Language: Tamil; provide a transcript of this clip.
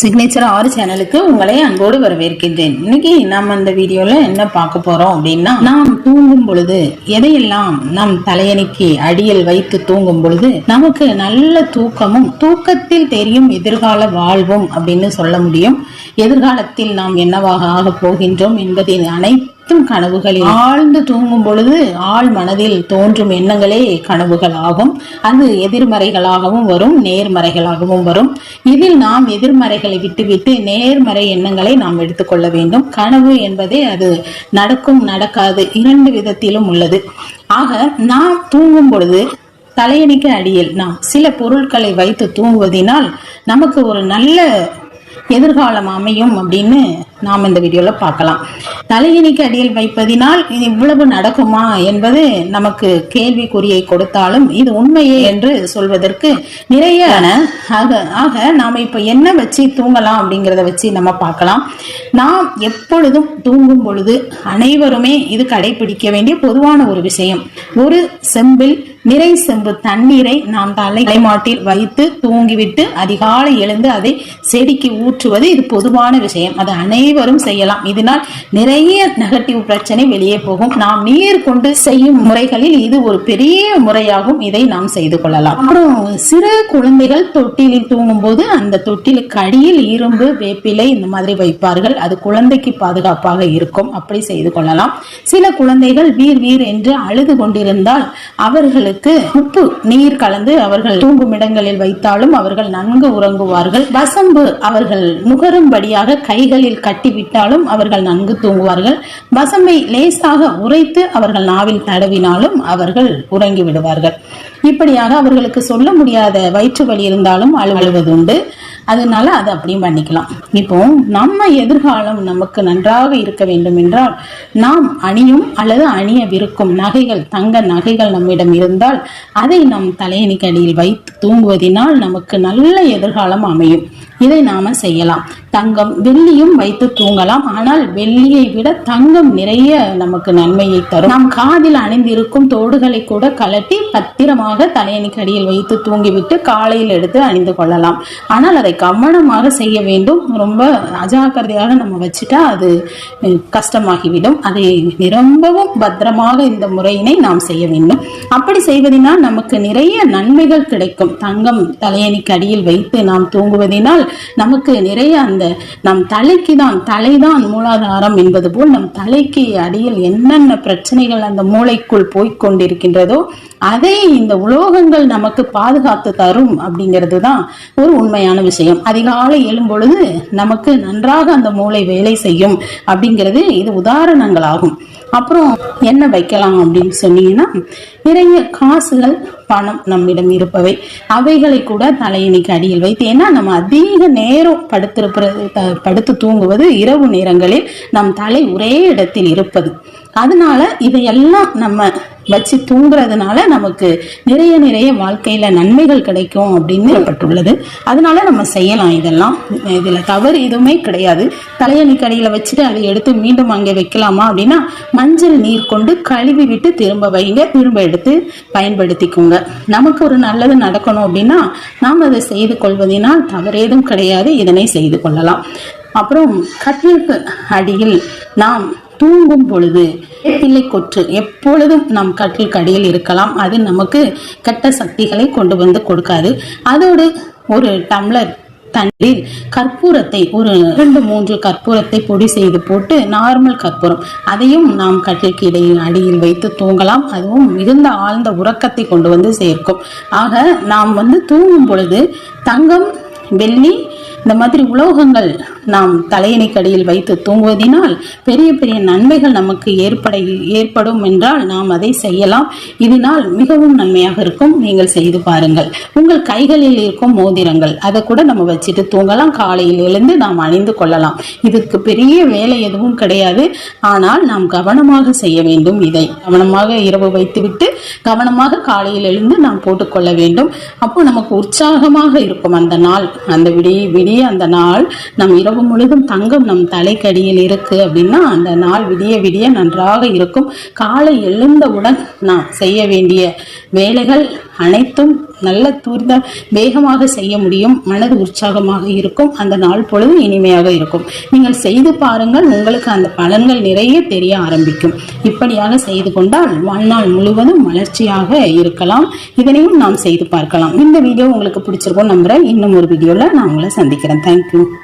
சிக்னேச்சர் ஆறு சேனலுக்கு உங்களை அன்போடு வரவேற்கின்றேன். இன்னைக்கு நம்ம அந்த வீடியோல என்ன பார்க்க போறோம் அப்படின்னா நாம் தூங்கும் பொழுது எதையெல்லாம் நம் தலையணைக்கு அடியில் வைத்து தூங்கும் பொழுது நமக்கு நல்ல தூக்கமும் தூக்கத்தில் தெரியும் எதிர்கால வாழ்வும் அப்படின்னு சொல்ல முடியும். எதிர்காலத்தில் நாம் என்னவாக ஆகப் போகின்றோம் என்பதின் அனைத்தும் கனவுகளில் ஆழ்ந்து தூங்கும் பொழுது ஆழ் மனதில் தோன்றும் எண்ணங்களே கனவுகள் ஆகும் அது எதிர்மறைகளாகவும் வரும் நேர்மறைகளாகவும் வரும். இதில் நாம் எதிர்மறைகளை விட்டுவிட்டு நேர்மறை எண்ணங்களை நாம் எடுத்துக்கொள்ள வேண்டும். கனவு என்பதே அது நடக்கும் நடக்காது இரண்டு விதத்திலும் உள்ளது. ஆக நாம் தூங்கும் பொழுது தலையணிக்கு அடியில் நாம் சில பொருட்களை வைத்து தூங்குவதினால் நமக்கு ஒரு நல்ல எதிர்காலம் அமையும் அப்படின்னு நாம் இந்த வீடியோவில் பார்க்கலாம். தலையணிக்கு அடியில் வைப்பதினால் இது இவ்வளவு நடக்குமா என்பது நமக்கு கேள்விக்குறியை கொடுத்தாலும் இது உண்மையே என்று சொல்வதற்கு நிறைய ஆக ஆக நாம் இப்போ என்ன வச்சு தூங்கலாம் அப்படிங்கிறத வச்சு நம்ம பார்க்கலாம். நாம் எப்பொழுதும் தூங்கும் பொழுது அனைவருமே இது கடைபிடிக்க வேண்டிய பொதுவான ஒரு விஷயம். ஒரு செம்பில் நிறை செம்பு தண்ணீரை நாம் தலை தலைமாட்டில் வைத்து தூங்கிவிட்டு அதிகாலை எழுந்து அதை செடிக்கு ஊற்றுவது இது பொதுவான விஷயம். அது அனைவரும் செய்யலாம். இதனால் நிறைய நெகட்டிவ் பிரச்சனை வெளியே போகும். நாம் நீர் கொண்டு செய்யும் முறைகளில் இது ஒரு பெரிய முறையாகும். இதை நாம் செய்து கொள்ளலாம். அப்புறம் சிறு குழந்தைகள் தொட்டிலில் தூங்கும் போது அந்த தொட்டிலுக்கு அடியில் இரும்பு வேப்பிலை இந்த மாதிரி வைப்பார்கள். அது குழந்தைக்கு பாதுகாப்பாக இருக்கும். அப்படி செய்து கொள்ளலாம். சில குழந்தைகள் வீர் வீர் என்று அழுது கொண்டிருந்தால் அவர்களுக்கு உப்பு நீர் கலந்து அவர்கள் தூங்கும் இடங்களில் வைத்தாலும் அவர்கள் நன்கு உறங்குவார்கள். வசம்பு அவர்கள் நுகரும்படியாக கைகளில் கட்டி தட்டிவிட்டாலும் அவர்கள் நன்கு தூங்குவார்கள். வசம்பை லேசாக உரைத்து அவர்கள் நாவில் தடவினாலும் அவர்கள் உறங்கி விடுவார்கள். இப்படியாக அவர்களுக்கு சொல்ல முடியாத வயிற்று வலி இருந்தாலும் அழு உண்டு அதனால அதை அப்படியும் பண்ணிக்கலாம். இப்போ நம்ம எதிர்காலம் நமக்கு நன்றாக இருக்க வேண்டும் என்றால் நாம் அணியும் அல்லது அணியவிருக்கும் நகைகள் தங்க நகைகள் நம்மிடம் இருந்தால் அதை நம் தலையணிக்கடியில் வைத்து தூங்குவதினால் நமக்கு நல்ல எதிர்காலம் அமையும். இதை நாம செய்யலாம். தங்கம் வெள்ளியும் வைத்து தூங்கலாம். ஆனால் வெள்ளியை விட தங்கம் நிறைய நமக்கு நன்மையை தரும். நாம் காதில் அணிந்திருக்கும் தோடுகளை கூட கலட்டி பத்திரமாக தலையணிக்கு அடியில் வைத்து தூங்கிவிட்டு காலையில் எடுத்து அணிந்து கொள்ளலாம். ஆனால் அதை கவனமாக செய்ய வேண்டும். ரொம்ப அஜாக்கிரதையாக நம்ம வச்சுட்டா அது கஷ்டமாகிவிடும். அதை ரொம்பவும் பத்திரமாக இந்த முறையினை நாம் செய்ய வேண்டும். அப்படி செய்வதனால் நமக்கு நிறைய நன்மைகள் கிடைக்கும். தங்கம் தலையணிக்கு அடியில் வைத்து நாம் தூங்குவதினால் நமக்கு நிறைய அந்த நம் தலைக்கு தான் தலைதான் மூலாதாரம் என்பது போல் நம் தலைக்கு அடியில் என்னென்ன பிரச்சனைகள் அந்த மூளைக்குள் போய்கொண்டிருக்கின்றதோ அதை இந்த உலோகங்கள் நமக்கு பாதுகாத்து தரும் அப்படிங்கிறது தான் ஒரு உண்மையான விஷயம். அதிகாலை எழும் பொழுது நமக்கு நன்றாக அந்த மூளை வேலை செய்யும் அப்படிங்கிறது இது உதாரணங்களாகும். அப்புறம் என்ன வைக்கலாம் அப்படின்னு சொன்னீங்கன்னா நிறைய காசுகள் பணம் நம்மிடம் இருப்பவை. அவைகளை கூட தலையணிக்கு அடியில் வைத்து ஏன்னா நம்ம அதிக நேரம் படுத்திருப்ப த- படுத்து தூங்குவது இரவு நேரங்களில் நம் தலை ஒரே இடத்தில் இருப்பது. அதனால இதையெல்லாம் நம்ம வச்சு தூங்குறதுனால நமக்கு நிறைய நிறைய வாழ்க்கையில நன்மைகள் கிடைக்கும் அப்படின்னு ஏற்பட்டுள்ளது அதனால நம்ம செய்யலாம் இதெல்லாம். இதுல தவறு எதுவுமே கிடையாது. தலையணிக்கு அடியில வச்சுட்டு அதை எடுத்து மீண்டும் அங்கே வைக்கலாமா அப்படின்னா மஞ்சள் நீர் கொண்டு கழுவி விட்டு திரும்ப வைங்க. திரும்ப எடுத்து பயன்படுத்திக்கோங்க. நமக்கு ஒரு நல்லது நடக்கணும் அப்படின்னா நாம் அதை செய்து கொள்வதினால் தவறேதும் கிடையாது. இதனை செய்து கொள்ளலாம். அப்புறம் கட்டிலுக்கு அடியில் நாம் தூங்கும் பொழுது பிள்ளை கொற்று எப்பொழுதும் நம் கட்டில் அடியில் இருக்கலாம். அது நமக்கு கெட்ட சக்திகளை கொண்டு வந்து கொடுக்காது. அதோடு ஒரு டம்ளர் தண்ணீர் கற்பூரத்தை ஒரு இரண்டு மூன்று கற்பூரத்தை பொடி செய்து போட்டு நார்மல் கற்பூரம். அதையும் நாம் கட்டிற்கு இடையில் அடியில் வைத்து தூங்கலாம். அதுவும் மிகுந்த ஆழ்ந்த உறக்கத்தை கொண்டு வந்து சேர்க்கும். ஆக நாம் வந்து தூங்கும் பொழுது தங்கம் வெள்ளி இந்த மாதிரி உலோகங்கள் நாம் தலையணைக்கடியில் வைத்து தூங்குவதினால் பெரிய பெரிய நன்மைகள் நமக்கு ஏற்பட ஏற்படும் என்றால் நாம் அதை செய்யலாம். இதனால் மிகவும் நன்மையாக இருக்கும். நீங்கள் செய்து பாருங்கள். உங்கள் கைகளில் இருக்கும் மோதிரங்கள் அதை கூட நம்ம வச்சுட்டு தூங்கலாம். காலையில் எழுந்து நாம் அணிந்து கொள்ளலாம். இதுக்கு பெரிய வேலை எதுவும் கிடையாது. ஆனால் நாம் கவனமாக செய்ய வேண்டும் இதை. கவனமாக இரவு வைத்துவிட்டு கவனமாக காலையில் எழுந்து நாம் போட்டுக்கொள்ள வேண்டும். அப்போ நமக்கு உற்சாகமாக இருக்கும் அந்த நாள் அந்த விடிய விடிய அந்த நாள் நம் இரவு முழுதும் தங்கம் நம் தலைக்கடியில் இருக்கு அப்படின்னா அந்த நாள் விடிய விடிய நன்றாக இருக்கும். காலை எழுந்தவுடன் நாம் செய்ய வேண்டிய வேலைகள் அனைத்தும் நல்ல துரித வேகமாக செய்ய முடியும். மனது உற்சாகமாக இருக்கும். அந்த நாள் பொழுது இனிமையாக இருக்கும். நீங்கள் செய்து பாருங்கள். உங்களுக்கு அந்த பலன்கள் நிறைய தெரிய ஆரம்பிக்கும். இப்படியாக செய்து கொண்டால் வாழ்நாள் முழுவதும் மலர்ச்சியாக இருக்கலாம். இதனையும் நாம் செய்து பார்க்கலாம். இந்த வீடியோ உங்களுக்கு பிடிச்சிருக்கோம் நம்புறேன். இன்னும் ஒரு வீடியோவில் நான் உங்களை சந்திக்கிறேன். தேங்க்யூ